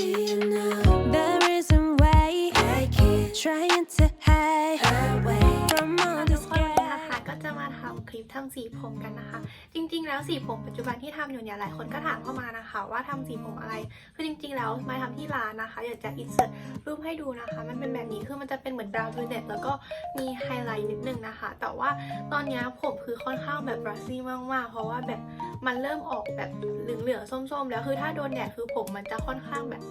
คนวันนี้ gas. นะคะก็จะมาทำคลิปทำสีผมกันนะคะ จริง ๆ แล้วสีผมปัจจุบันที่ทำอยู่เนี่ยหลายคนก็ถามเข้ามานะคะ ว่าทำสีผมอะไรคือจริง ๆ แล้วมาทำที่ร้านนะคะอยากจะอินเสิร์ตรูปให้ดูนะคะ มันเป็นแบบนี้คือมันจะเป็นเหมือนบราวน์บลูเนตแล้วก็มีไฮไลท์นิดนึงนะคะ แต่ว่าตอนเนี้ยผมคือค่อนข้างแบบบรัสซี่มากๆ เพราะว่าแบบ มันเริ่มออกแบบเหลืองๆส้มๆ แล้วคือถ้าโดนแดดคือผมมันจะค่อนข้างแบบ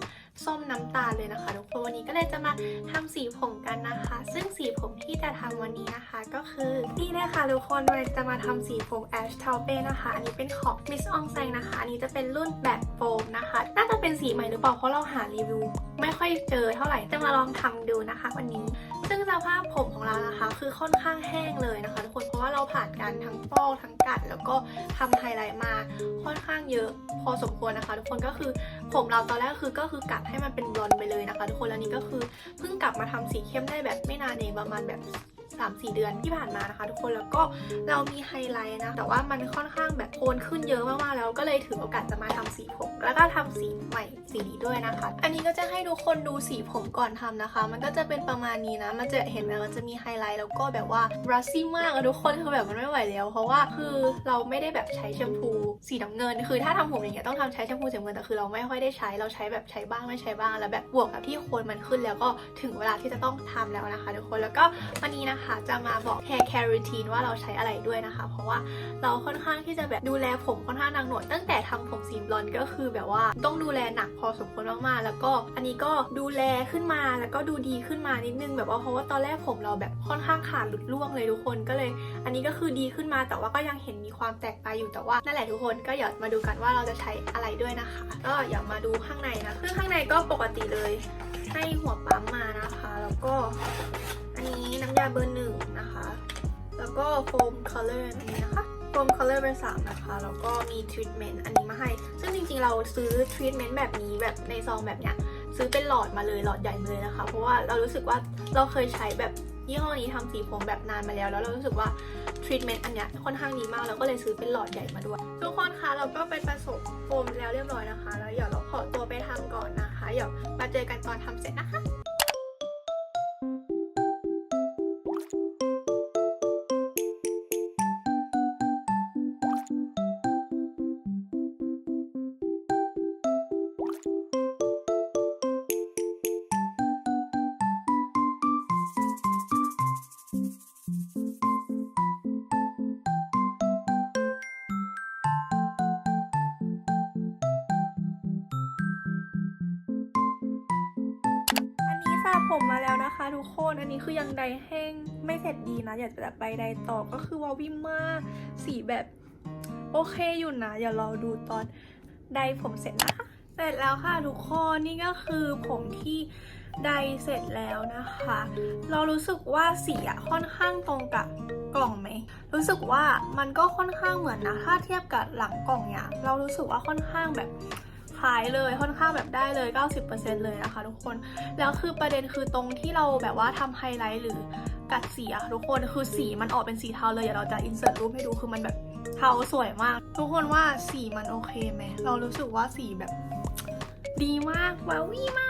ส้มน้ำตาลเลยนะคะทุกคนวันนี้ก็เลยจะมาทำสีผมกันนะคะ ซึ่งสีผมที่จะทำวันนี้นะคะก็คือนี่เลยค่ะทุกคนเราจะมาทำสีผม Ash t a u p e นะคะ อันนี้เป็นของ Miss Ong s a n นะคะ อันนี้จะเป็นรุ่นแบบโฟมนะคะ น่าจะเป็นสีใหม่หรือเปล่าเพราะเราหารีวิว ไม่ค่อยเจอเท่าไหร่จะมาลองทำดูนะคะ วันนี้ ซึ่งสภาพผมของเรานะคะ คือค่อนข้างแห้งเลยนะคะ ทุกคนเพราะว่าเราผ่านการทั้งฟอกทั้งกัด แล้วก็ทำไฮไลท์มาค่อนข้างเยอะพอสมควรนะคะ ทุกคนก็คือผมเราตอนแรกคือก็คือกัดให้มันเป็นบลอนด์ไปเลยนะคะ ทุกคนแล้วนี้ก็คือเพิ่งกลับมาทำสีเข้มได้แบบไม่นานเองประมาณแบบ 3-4 เดือนที่ผ่านมานะคะ ทุกคนแล้วก็เรามีไฮไลท์นะแต่ว่ามันค่อนข้างแบบโคนขึ้นเยอะมากๆแล้วก็เลยถือโอกาสจะมาทำสีผม แล้วก็ทำสีใหม่สีนี้ด้วยนะคะ อันนี้ก็จะให้ทุกคนดูสีผมก่อนทำนะคะ มันก็จะเป็นประมาณนี้นะมันจะเห็นไหมมันจะมีไฮไลท์แล้วก็แบบว่าบรัสซี่มากอะทุกคนคือแบบมันไม่ไหวแล้ว เพราะว่าคือเราไม่ได้แบบใช้แชมพู สีน้ำเงิน คือถ้าทำผมอย่างเงี้ยต้องทำใช้แชมพูสีน้ำเงินแต่คือเราไม่ค่อยได้ใช้เราใช้แบบใช้บ้างไม่ใช้บ้างแล้วแบบบวกกับที่โคนมันขึ้นแล้วก็ถึงเวลาที่จะต้องทำแล้วนะคะทุกคนแล้วก็วันนี้นะคะจะมาบอก hair care routine ว่าเราใช้อะไรด้วยนะคะ เพราะว่าเราค่อนข้างที่จะแบบดูแลผมค่อนข้างหนักหน่วงตั้งแต่ทำผมสีบลอนด์ก็คือแบบว่าต้องดูแลหนักพอสมควรมากๆแล้วก็อันนี้ก็ดูแลขึ้นมาแล้วก็ดูดีขึ้นมานิดนึงแบบว่าเพราะว่าตอนแรกผมเราแบบค่อนข้างขาดหลุดร่วงเลยทุกคนก็เลย อันนี้ก็คือดีขึ้นมาแต่ว่าก็ยังเห็นมีความแตกไปอยู่แต่ว่านั่นแหละทุกคนก็อย่ามาดูกันว่าเราจะใช้อะไรด้วยนะคะ ก็อย่ามาดูข้างในนะซึ่งข้างในก็ปกติเลย ให้หัวปั๊มมานะคะ แล้วก็อันนี้น้ำยาเบอร์หนึ่งนะคะ แล้วก็โฟมคัลเลอร์อันนี้นะคะโฟมคัลเลอร์เบอร์สามนะคะ แล้วก็มีทรีทเมนต์อันนี้มาให้ ซึ่งจริงๆเราซื้อทรีทเมนต์แบบนี้แบบในซองแบบเนี้ยซื้อเป็นหลอดมาเลยหลอดใหญ่มาเลยนะคะ เพราะว่าเรารู้สึกว่าเราเคยใช้แบบ ยี่ห้อนี้ทำสีผมแบบนานมาแล้ว แล้วเรารู้สึกว่าทรีทเมนต์อันเนี้ยค่อนข้างดีมากเราก็เลยซื้อเป็นหลอดใหญ่มาด้วย ทุกคนคะเราก็ไปผสมโฟมแล้วเรียบร้อยนะคะ แล้วเดี๋ยวเราขอตัวไปทำก่อนนะคะเดี๋ยวมาเจอกันตอนทำเสร็จนะคะ ผมมาแล้วนะคะ ทุกคนอันนี้คือยังไดแห้งไม่เสร็จดีนะอยากจะไปไดต่อก็คือวาวิ่มมากสีแบบโอเคอยู่นะอย่ารอดูตอนไดผมเสร็จนะคะเสร็จแล้วค่ะทุกคนนี่ก็คือผมที่ไดเสร็จแล้วนะคะ เรารู้สึกว่าสีอะค่อนข้างตรงกับกล่องไหม รู้สึกว่ามันก็ค่อนข้างเหมือนนะ ถ้าเทียบกับหลังกล่องเนี่ย เรารู้สึกว่าค่อนข้างแบบ คล้ายเลยค่อนข้างแบบได้เลย 90%เลยนะคะทุกคน แล้วคือประเด็นคือตรงที่เราแบบว่าทำไฮไลท์หรือกัดสีอะทุกคนคือสีมันออกเป็นสีเทาเลยเดี๋ยวเราจะอินเสิร์ตรูปให้ดูคือมันแบบเทาสวยมาก ทุกคนว่าสีมันโอเคไหมเรารู้สึกว่าสีแบบดีมากว้าวี่มาก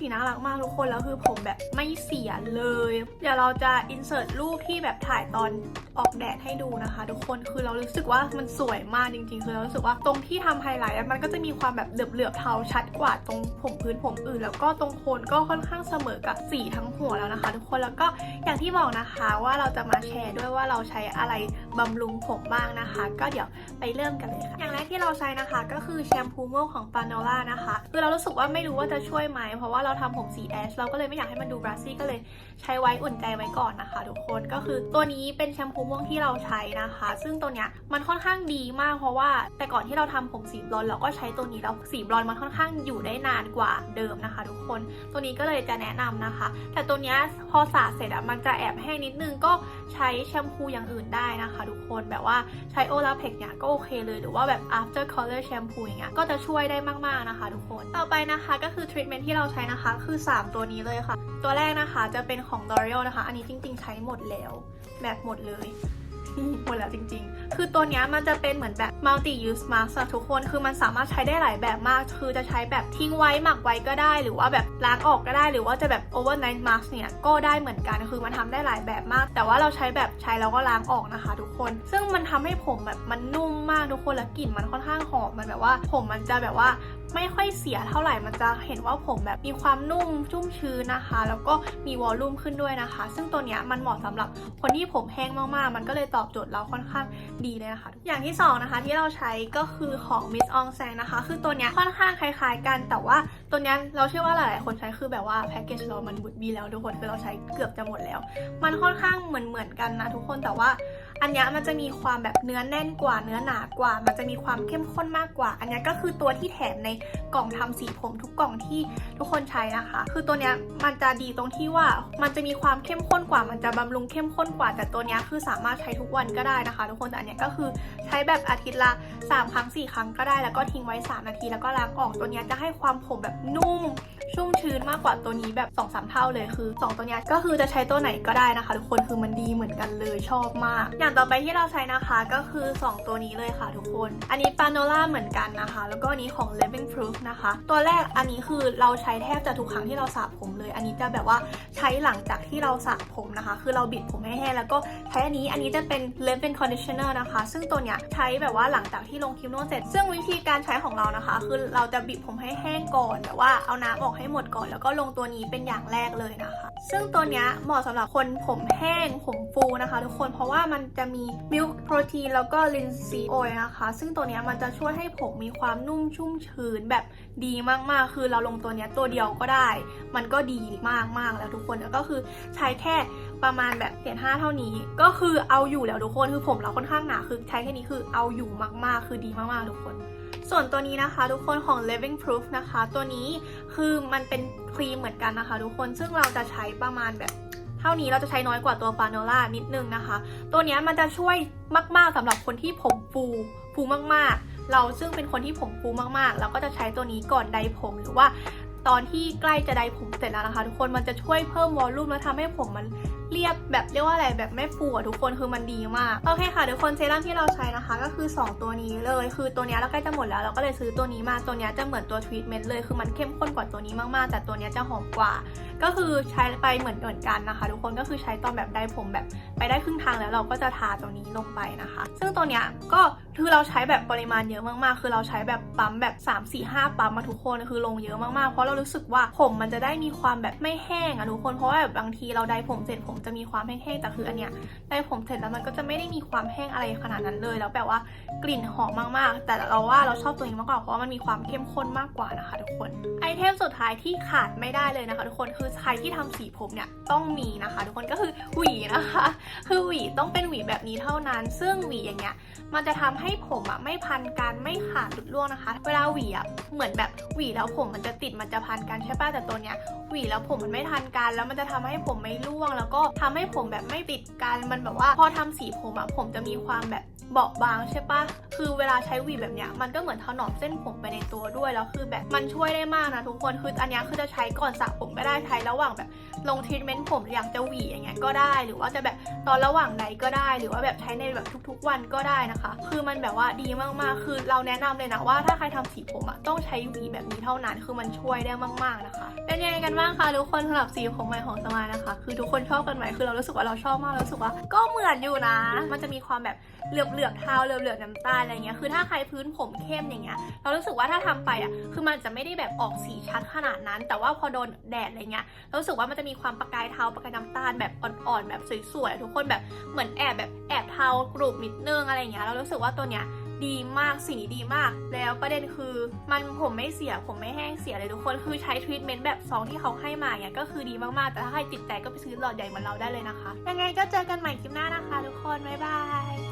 สีน่ารักมากทุกคน แล้วคือผมแบบไม่เสียเลย เดี๋ยวเราจะอินเสิร์ตรูปที่แบบถ่ายตอนออกแดดให้ดูนะคะ ทุกคนคือเรารู้สึกว่ามันสวยมากจริงๆ คือเรารู้สึกว่าตรงที่ทำไฮไลท์มันก็จะมีความแบบเหลือบๆเทาชัดกว่าตรงผมพื้นผมอื่น แล้วก็ตรงโคนก็ค่อนข้างเสมอกับสีทั้งหัวแล้วนะคะ ทุกคนแล้วก็อย่างที่บอกนะคะว่าเราจะมาแชร์ด้วยว่าเราใช้อะไรบำรุงผมบ้างนะคะ ก็เดี๋ยวไปเริ่มกันเลยค่ะ อย่างแรกที่เราใช้นะคะ ก็คือแชมพูม่วงของ p a n o l a นะคะคือเรารู้สึกว่าไม่รู้ว่าจะช่วยไหม เพราะว่าเราทำผมสีแอชเราก็เลยไม่อยากให้มันดูบรัสซี่ก็เลยใช้ไว้อุ่นใจไว้ก่อนนะคะ ทุกคนก็คือตัวนี้เป็นแชมพูม่วงที่เราใช้นะคะ ซึ่งตัวเนี้ยมันค่อนข้างดีมากเพราะว่าแต่ก่อนที่เราทำผมสีบลอนเราก็ใช้ตัวนี้แล้วสีบลอนมันค่อนข้างอยู่ได้นานกว่าเดิมนะคะ ทุกคนตัวนี้ก็เลยจะแนะนำนะคะ แต่ตัวเนี้ยพอสระเสร็จอะมันจะแอบแห้งนิดนึงก็ใช้แชมพูอย่างอื่นได้นะคะทุกคนแบบว่าใช้โอลาเพกเนี่ยก็โอเคเลยหรือว่าแบบ after color shampoo อย่างเงี้ยก็จะช่วยได้มากๆนะคะ ทุกคนต่อไปนะคะก็คือ treatment ที่เราใช้นะคะคือ 3 ตัวนี้เลยค่ะ ตัวแรกนะคะจะเป็นของ L'Oreal นะคะ อันนี้จริงๆ ใช้หมดแล้ว แบบหมดเลย หมดแล้วจริง ๆ คือตัวนี้มันจะเป็นเหมือนแบบ multi use mask ทุกคน คือมันสามารถใช้ได้หลายแบบมาก คือจะใช้แบบทิ้งไว้หมักไว้ก็ได้ หรือว่าแบบล้างออกก็ได้ หรือว่าจะแบบ overnight mask เนี่ยก็ได้เหมือนกัน คือมันทำได้หลายแบบมาก แต่ว่าเราใช้แบบใช้แล้วก็ล้างออกนะคะ ทุกคน ซึ่งมันทำให้ผมแบบมันนุ่มมากทุกคน แล้วกลิ่นมันค่อนข้างหอม มันแบบว่าผมมันจะแบบว่าไม่ค่อยเสียเท่าไหร่มันจะเห็นว่าผมแบบมีความนุ่มชุ่มชื้นนะคะ แล้วก็มีวอลลุ่มขึ้นด้วยนะคะ ซึ่งตัวเนี้ยมันเหมาะสำหรับคนที่ผมแห้งมากๆ มันก็เลยตอบโจทย์เราค่อนข้างดีเลยนะคะ อย่างที่สองนะคะที่เราใช้ก็คือของ Miss On s a n นะคะ คือตัวเนี้ยค่อนข้างคล้ายๆ กัน แต่ว่าตัวเนี้ยเราเชื่อว่าหลายๆคนใช้คือแบบว่าแพ็กเกจเรามันบุดบีแล้วทุกคนคือเราใช้เกือบจะหมดแล้ว มันค่อนข้างเหมือนเหมือนๆกันนะทุกคนแต่ว่า อันนี้มันจะมีความแบบเนื้อแน่นกว่าเนื้อหนากว่า มันจะมีความเข้มข้นมากกว่า อันนี้ก็คือตัวที่แถมในกล่องทำสีผมทุกกล่องที่ทุกคนใช้นะคะ คือตัวเนี้ยมันจะดีตรงที่ว่ามันจะมีความเข้มข้นกว่า มันจะบำรุงเข้มข้นกว่า แต่ตัวเนี้ยคือสามารถใช้ทุกวันก็ได้นะคะ ทุกคนแต่อันเนี้ยก็คือใช้แบบอาทิตย์ละ 3 ครั้ง 4 ครั้งก็ได้แล้วก็ทิ้งไว้ 3 นาทีแล้วก็ล้างออกตัวเนี้ยจะให้ความผมแบบนุ่มชุ่มชื้นมากกว่าตัวนี้แบบ2อสเท่าเลยคือ 2 ตัวเนี้ยก็คือจะใช้ตัวไหนก็ได้นะคะ ทุกคนคือมันดีเหมือนกันเลยชอบมากอย่างต่อไปที่เราใช้นะคะก็คือ 2 ตัวนี้เลยค่ะทุกคน อันนี้ปาโนล่าเหมือนกันนะคะ แล้วก็อันนี้ของ Living Proof นะคะ ตัวแรกอันนี้คือเราใช้แทบจะทุกครั้งที่เราสระผมเลย อันนี้จะแบบว่าใช้หลังจากที่เราสระผมนะคะ คือเราบิดผมให้แห้งแล้วก็ใช้อันนี้อันนี้จะเป็น l e v i n Conditioner นะคะ ซึ่งตัวเนี้ยใช้แบบว่าหลังจากที่ลงครีมนวดเสร็จ ซึ่งวิธีการใช้ของเรานะคะ คือเราจะบิดผมให้แห้งก่อนแบบว่าเอาน้ำออกให้หมดก่อน แล้วก็ลงตัวนี้เป็นอย่างแรกเลยนะคะ ซึ่งตัวเนี้ยเหมาะสำหรับคนผมแห้งผมฟูนะคะ ทุกคนเพราะว่ามันจะมีมิลค์โปรตีนแล้วก็ลินซีโอยนะคะ ซึ่งตัวนี้มันจะช่วยให้ผมมีความนุ่มชุ่มชื้นแบบดีมากๆ คือเราลงตัวนี้ตัวเดียวก็ได้ มันก็ดีมากๆแล้วทุกคนแล้วก็คือใช้แค่ประมาณแบบเหรียญห้าเท่านี้ ก็คือเอาอยู่แล้วทุกคนคือผมเราค่อนข้างหนาคือใช้แค่นี้คือเอาอยู่มากๆ คือดีมากๆทุกคนส่วนตัวนี้นะคะทุกคนของ Living Proof นะคะ ตัวนี้คือมันเป็นครีมเหมือนกันนะคะ ทุกคนซึ่งเราจะใช้ประมาณแบบ เท่านี้เราจะใช้น้อยกว่าตัวฟาโนล่านิดนึงนะคะ ตัวนี้มันจะช่วยมาก ๆสำหรับคนที่ผมฟูฟูมากๆ เราซึ่งเป็นคนที่ผมฟูมากๆ เราก็จะใช้ตัวนี้ก่อนไดผมหรือว่าตอนที่ใกล้จะไดผมเสร็จแล้วนะคะ ทุกคนมันจะช่วยเพิ่มวอลลุ่มแล้วทำให้ผมมัน เรียบแบบเรียกว่าอะไรแบบไม่ฟูอะทุกคนคือมันดีมาก โอเคค่ะทุกคนเซรั่มที่เราใช้นะคะ ก็คือ 2 ตัวนี้เลย คือตัวนี้เราใกล้จะหมดแล้วเราก็เลยซื้อตัวนี้มาตัวนี้จะเหมือนตัวทรีทเมนต์เลยคือมันเข้มข้นกว่าตัวนี้มากๆ แต่ตัวนี้จะหอมกว่า ก็คือใช้ไปเหมือนเหมือนกันนะคะ ทุกคนก็คือใช้ตอนแบบได้ผมแบบไปได้ครึ่งทางแล้วเราก็จะทาตัวนี้ลงไปนะคะ ซึ่งตัวนี้ก็คือเราใช้แบบปริมาณเยอะมากๆ คือเราใช้แบบปั๊มแบบ 3 4 5 ปั๊มมาทุกคนคือลงเยอะมากๆ เพราะเรารู้สึกว่าผมมันจะได้มีความแบบไม่แห้งอะทุกคน เพราะว่าแบบบางทีเราได้ผมเสร็จผมจะมีความแห้งๆแต่คืออันเนี้ยได้ผมเสร็จแล้วมันก็จะไม่ได้มีความแห้งอะไรขนาดนั้นเลย แล้วแบบว่ากลิ่นหอมมากๆ แต่เราว่าเราชอบตัวนี้มากกว่าเพราะว่ามันมีความเข้มข้นมากกว่านะคะทุกคนไอเทมสุดท้ายที่ขาดไม่ได้เลยนะคะ ทุกคนคือใครที่ทำสีผมเนี่ยต้องมีนะคะ ทุกคนก็คือหวีนะคะ คือหวีต้องเป็นหวีแบบนี้เท่านั้น ซึ่งหวีอย่างเงี้ยมันจะทำให้ผมอะไม่พันกันไม่ขาดหลุดร่วงนะคะ เวลาหวีอะเหมือนแบบหวีแล้วผมมันจะติดมันจะพันกันใช่ป่ะแต่ตัวเนี้ยหวีแล้วผมมันไม่ทันกัน แล้วมันจะทำให้ผมไม่ร่วง แล้วก็ทำให้ผมแบบไม่ติดกันมันแบบว่า พอทำสีผมอะผมจะมีความแบบ เบาบางใช่ปะคือเวลาใช้หวีแบบเนี้ยมันก็เหมือนถนอมเส้นผมไปในตัวด้วยแล้วคือแบบมันช่วยได้มากนะทุกคนคืออันนี้คือจะใช้ก่อนสระผมก็ได้ใช้ระหว่างแบบลงทรีทเมนต์ผมอยากจะหวีอย่างเงี้ยก็ได้ หรือว่าจะแบบตอนระหว่างใดก็ได้ หรือว่าแบบใช้ในแบบทุก ๆ วันก็ได้นะคะ คือมันแบบว่าดีมากๆคือเราแนะนำเลยนะว่าถ้าใครทำสีผมอะต้องใช้หวีแบบนี้เท่านั้น คือมันช่วยได้มาก ๆนะคะ เป็นยังไงกันบ้างคะทุกคนสำหรับสีผมใหม่ของสมานะคะ คือทุกคนชอบกันไหมคือเรารู้สึกว่าเราชอบมากเรารู้สึกว่า ก็เหมือนอยู่นะ มันจะมีความแบบเหลือบลือบๆเทาเหลือบเหลือบๆน้ำตาลอะไรเงี้ยคือถ้าใครพื้นผมเข้มอย่างเงี้ยเรารู้สึกว่าถ้าทำไปอะคือมันจะไม่ได้แบบออกสีชัดขนาดนั้น แต่ว่าพอโดนแดดอะไรเงี้ยเรารู้สึกว่ามันจะมีความประกายเทาประกายน้ำตาลแบบอ่อนๆแบบสวยๆทุกคนแบบเหมือนแอบแบบแอบเทากรุบนิดนึงอะไรเงี้ยเรารู้สึกว่าตัวเนี้ยดีมากสีดีมาก แล้วประเด็นคือมันผมไม่เสียผมไม่แห้งเสียเลยทุกคนคือใช้ทรีทเมนต์แบบซองที่เขาให้มาเนี่ยก็คือดีมากๆ แต่ถ้าใครติดใจก็ไปซื้อหลอดใหญ่เหมือนเราได้เลยนะคะ ยังไงก็เจอกันใหม่คลิปหน้านะคะทุกคน บ๊ายบาย